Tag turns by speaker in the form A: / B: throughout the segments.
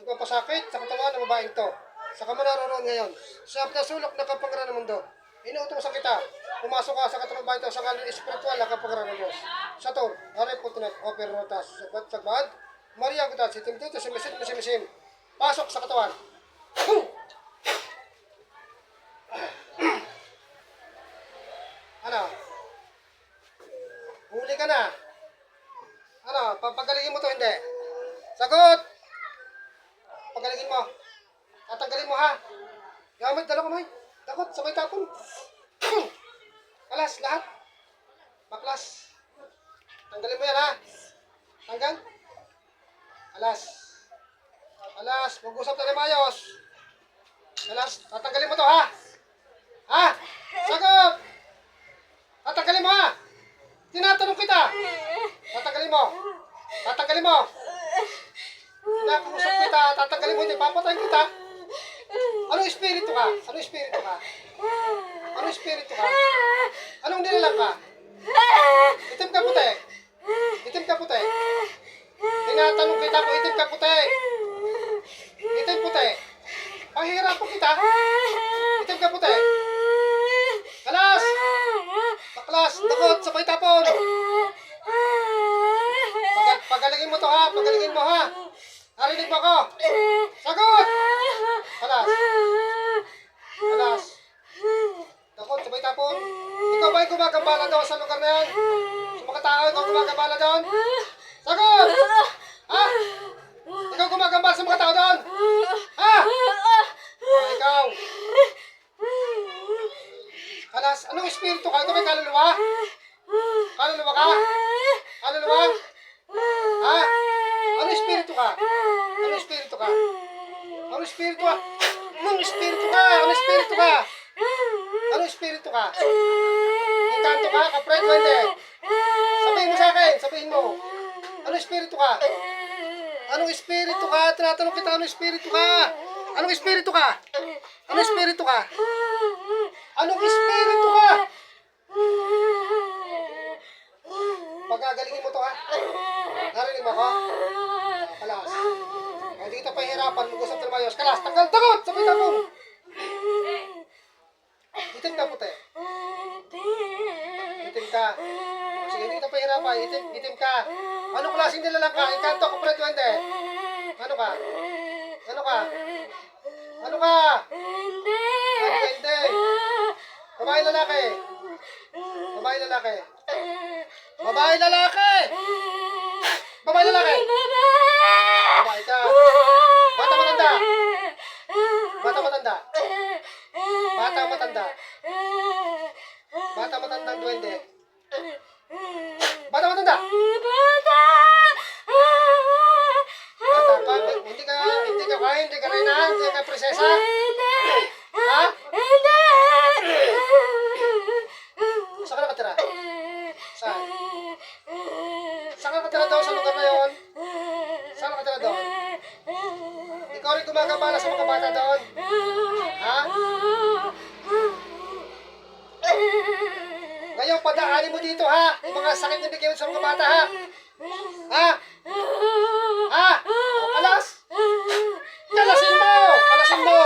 A: nagpapasakit sa katawan ng babaeng to. Sa ka naroon ngayon. Sa sulok na kapangran ng mundo. Inuutosan kita. Pumasok ka sa katawan ng babaeng to sa kalan espiritual na kapangran ng Diyos. Sa Tor, Hare Putinat, Oper Rotas, Sagbad, Sagbad, Maria Gutat, si Timtito, si Misim, si Misim. Pasok sa katawan. Boom! Ano? Huli ka na. Ano, papagalingin mo to hindi? Sagot! Pagalingin mo. Tatanggalin mo ha. Gamit, dalawa kamay. Takot, sabay tapon. Alas, lahat. Baklas. Tanggalin mo yan ha. Tanggal. Alas. Alas, mag-usap tayo mayos. Alas, tatanggalin mo to ha. Ha? Sagot! Tatanggalin mo ha. Tinatanong kita. Tatanggalin mo. Tatanggalin mo. Nakusap kita, tatanggalin mo, hindi papatayin kita. Anong espiritu ka? Anong espiritu ka? Anong espiritu ka? Anong nilalang ka? Itim ka puti. Itim ka puti. Tinatanong kita kung itim ka puti. Itim puti. Pahirapan kita. Itim ka puti. Kalas! Baklas! Dakot! Sabay tapon! Pag pagalingin mo to ha! Pagalingin mo ha! Narinig mo ko! Sagot! Kalas! Kalas! Dakot! Sabay tapon! Ikaw ba yung gumagambala daw sa lugar na yan? Sa mga tao, ikaw gumagambala doon? Sagot! Ha? Ikaw gumagambala sa mga tao doon? Ha? Ah, ikaw! Kalas! Anong espiritu ka? Ikaw ba yung kaluluwa? Kaluluwa ka? Kaluluwa? Ha? Ano espiritu ka? Ano espiritu ka? Ano espiritu ka? Anong espiritu ka? Ano espiritu ka? Ano espiritu ka? Inkanto ka? Kapred mo hindi? Sabihin mo sa akin, sabihin mo. Ano espiritu ka? Anong espiritu ka? Tinatanong kita, anong espiritu ka? Anong espiritu ka? Anong espiritu ka? Anong espiritu ka? Pagagalingin mo to ha? Narinig mo ko? Kalas. O, dito pa hirapan, mag-usap tayo mayos. Kalas, tagal, tagot! Sabay tapong! Itim ka puti. Itim ka. Sige, dito pa hirapan. Itim, itim ka. Anong klaseng nilalang ka? Inkanto ko pala hindi. Ano ka? Ano ka? Ano ka? Ka hindi? Babae lalaki. Babae lalaki. Babae lalaki! Babae lalaki! Babae ka. Bata matanda. Bata matanda. Bata matanda. Bata matandang duwende. Bata matanda. Bata pa. Hindi ka, hindi ka kain, hindi ka reyna, hindi ka prinsesa. Ha? Saan ka nakatira? Saan? Saan ka nakatira daw sa lugar na yon? Ikaw rin gumagambala sa mga bata doon? Ha? Ngayon, padaanin mo dito ha! Yung mga sakit na bigyan mo sa mga bata ha! Ha? Ha? O, kalas! Kalasin mo! Kalasin mo!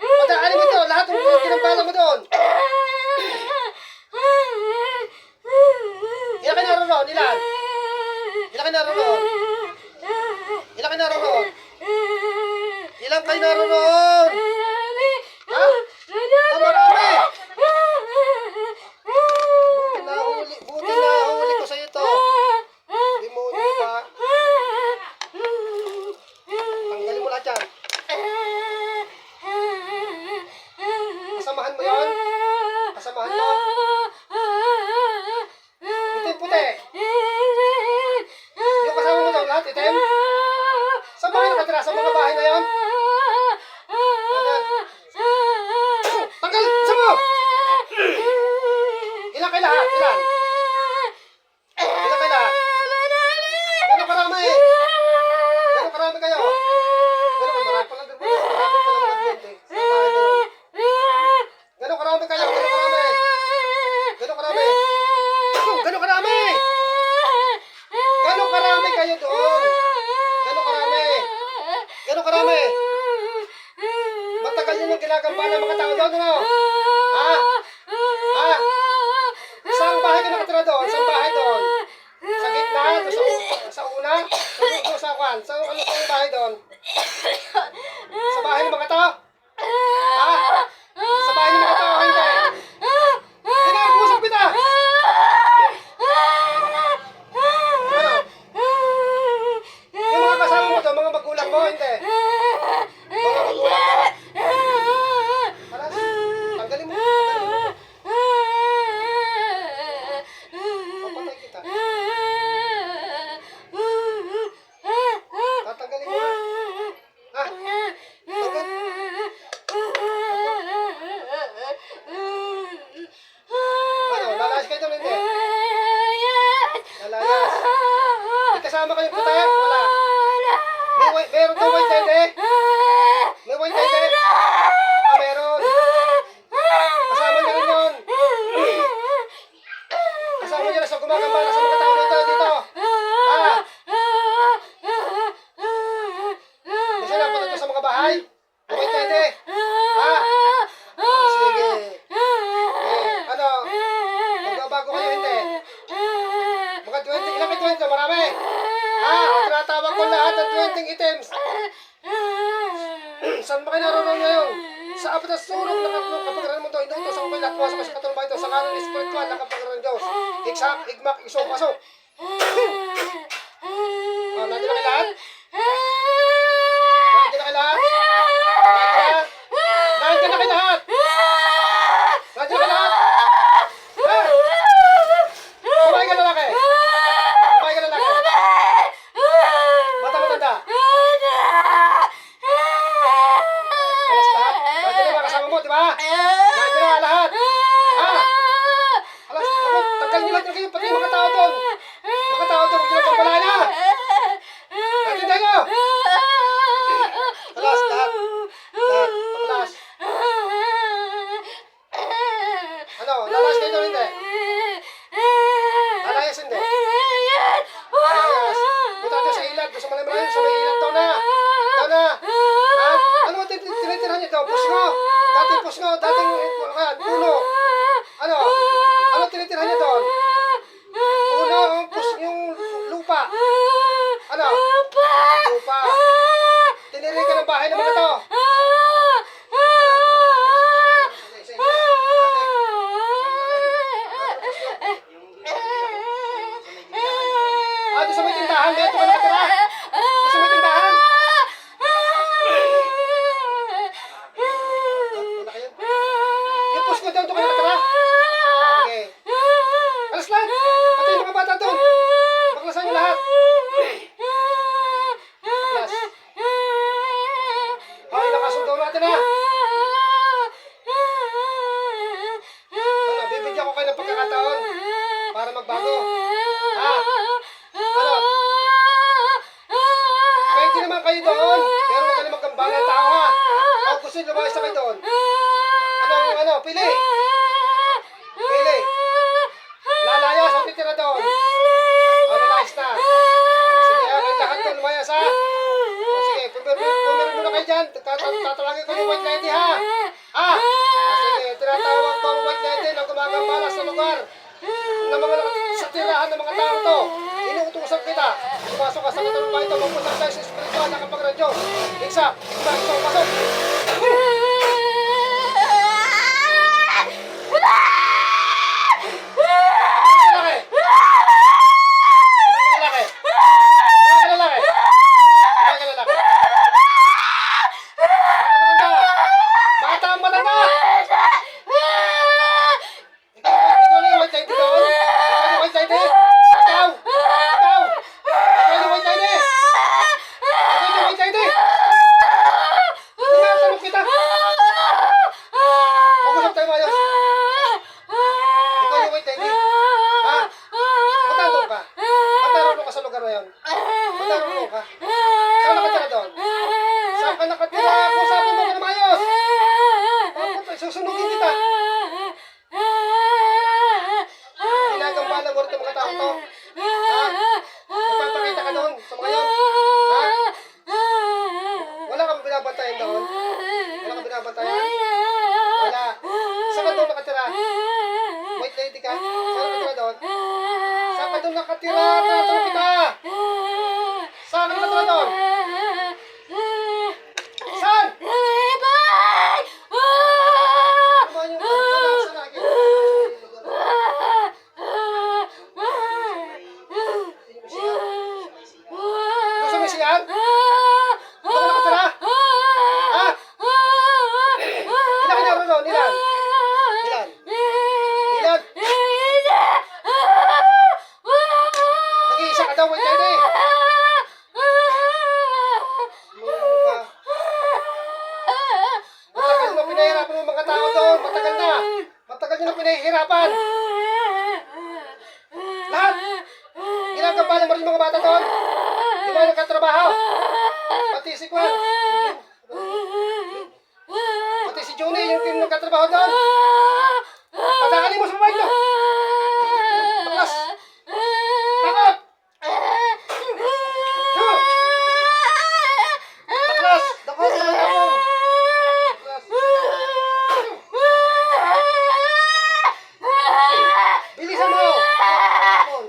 A: Padaanin mo dito! Lahat ng ginambala mo doon! Ilan kayo naroon? Ilan? Ilan kayo naroon? Ilan kayo naroon? Ilan kayo naroon? Ha? Ah, marami! Buti na huli, buti na huli ko sa'yo to. Demonyo ka. Tanggalin mo lahat yan. Kasamahan mo yon? Kasamahan mo? Itim puti. Yung kasama mo daw lahat, itim? Sa bahay nakatira? Sa mga bahay na yon? gano'ng karami? Matagal nyo nang ginagambala mga tao doon, ano? Ha? Ha? Saan bahay ka nakatira doon? Saan bahay doon? Sa gitna? Sa, sa una? Sa dulo? Sa kwan? Sa ano sa bahay doon? Sa bahay ng mga tao? that. てね。saan ba kayo naroon ngayon? Sa apat na sulok na katlong kapagaran mo hindi ito, inutos ang pagkatwa sa kasikatan ba ito, sa kanan ni spiritual na kapagaran Diyos. Iksak, igmak, isok, asok. Oh, ah, natin na kayo lahat? Dating pusno, dating puno. Ah! sino ba sa doon? Ano, ano, pili! Pili! Lalayo, sa titira doon! Ano, nice na! Sige, ah, lahat doon, lumayas ha! O, sige, pumirin muna kayo dyan, tatalagay ko yung white lady ha! Ha? Sige, tinatawag ko ang white lady na gumagambala sa lugar ng mga sa tirahan ng mga tao to. Inuutusan kita. Pumasok ka sa katulong bahay ito, mapunta tayo sa espiritual na kapagradyo. Except, binabantayan doon? Wala kang binabantayan? Wala. Saan ka doon nakatira? White lady ka? Saan ka nakatira doon? Saan ka doon nakatira? Tinatanong kita! Saan ka nakatira doon? Saan? Ano ba yung ano? Saan nakikita? Gusto mo siyan? Doon ka nakatira? Ha? Ilan ka naroon doon? Ilan? Ilan? Ilan? Nag-iisa ka daw, white lady. Ano ka? Matagal mo pinahirapan ng mga tao doon. Matagal na. Matagal nyo na pinahihirapan. Lahat. Ginagampalan mo rin yung mga bata doon. Di ba nagkatrabaho? Pati si Kwan. Pati si Juni, yung yung nagkatrabaho doon. Padaanin mo sa babae nyo. Baklas. Takot. Baklas. Takot. Takot. Baklas. Bilisan mo. Takot.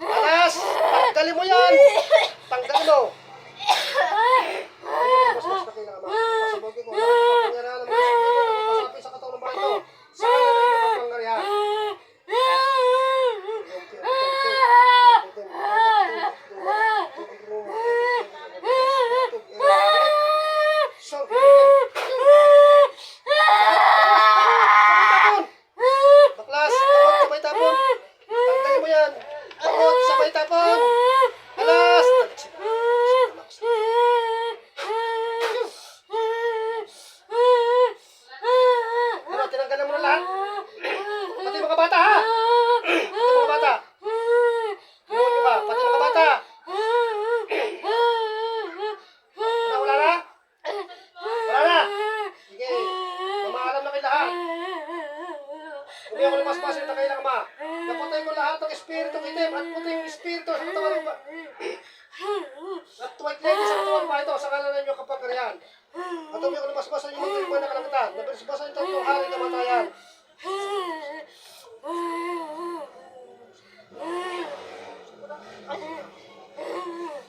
A: Alas! Tanggalin mo yan! Tanggalin mo! Mas mas na kailangan mo. Pasabugin ko. Pangyarihan ng mga spirito na masapit sa katawan ng bahay ito. Sa kanya na yung pangyarihan. So, Baklas, takot, sabay tapon. Tanggalin mo yan. Takot, sabay tapon. Alas! Ano, tinanggalan mo na lahat? Pati mga bata, ha? Pati mga bata. Inuwan nyo ka, pati mga bata. Ano, wala na? Wala na? Sige, mamaalam na kayo lahat. Lumaspasin na kailang ma. Napatay ko lahat ng espiritu itim at puti yung espiritu sa katawan ng. At white lady sa katawan ba ito sa kalan ninyo kapagkarihan. At hindi ako lumaspasin yung mga na kalangitan. Nabirispasan yung tatlong hari na matayan. Tas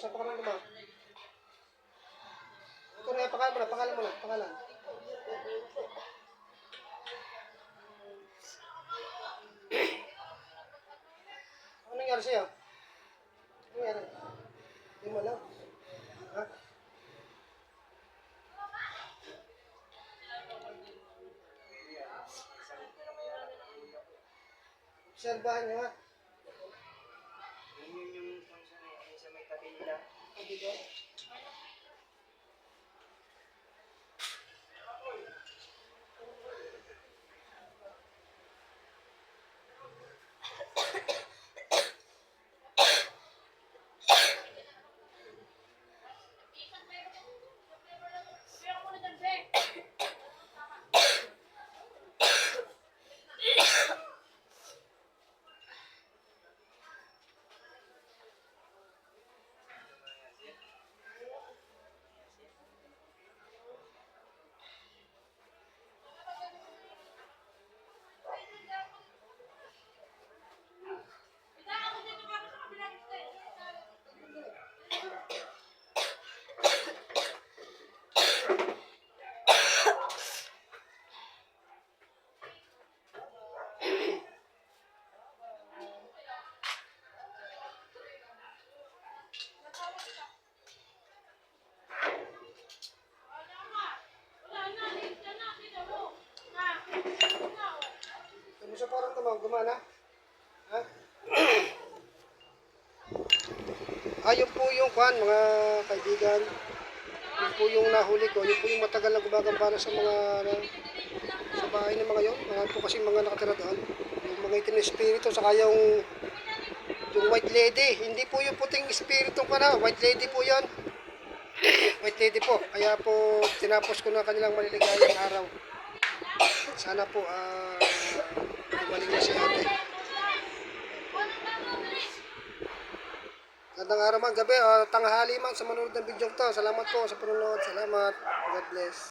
A: Pa ka naman? Ito na, pangalan mo na, pangalan mo na, pangalan. Ano nangyari sa'yo? Ano nangyari? Hindi mo alam. Ha? Obserbahan niyo ha. দিব kwan, mga kaibigan. Yun po yung nahuli ko. Yun po yung matagal na gumagambala sa mga ano, sa bahay ng mga yun. Mga po kasi mga nakatira doon. Yung mga itim na espiritu, saka yung yung white lady. Hindi po yung puting espiritu ko na. White lady po yon White lady po. Kaya po tinapos ko na kanilang maliligayang araw. Sana po ah gumaling na si ate. Gandang araw man, gabi, ah, tanghali man sa manonood ng video to. Salamat po sa panonood. Salamat. God bless.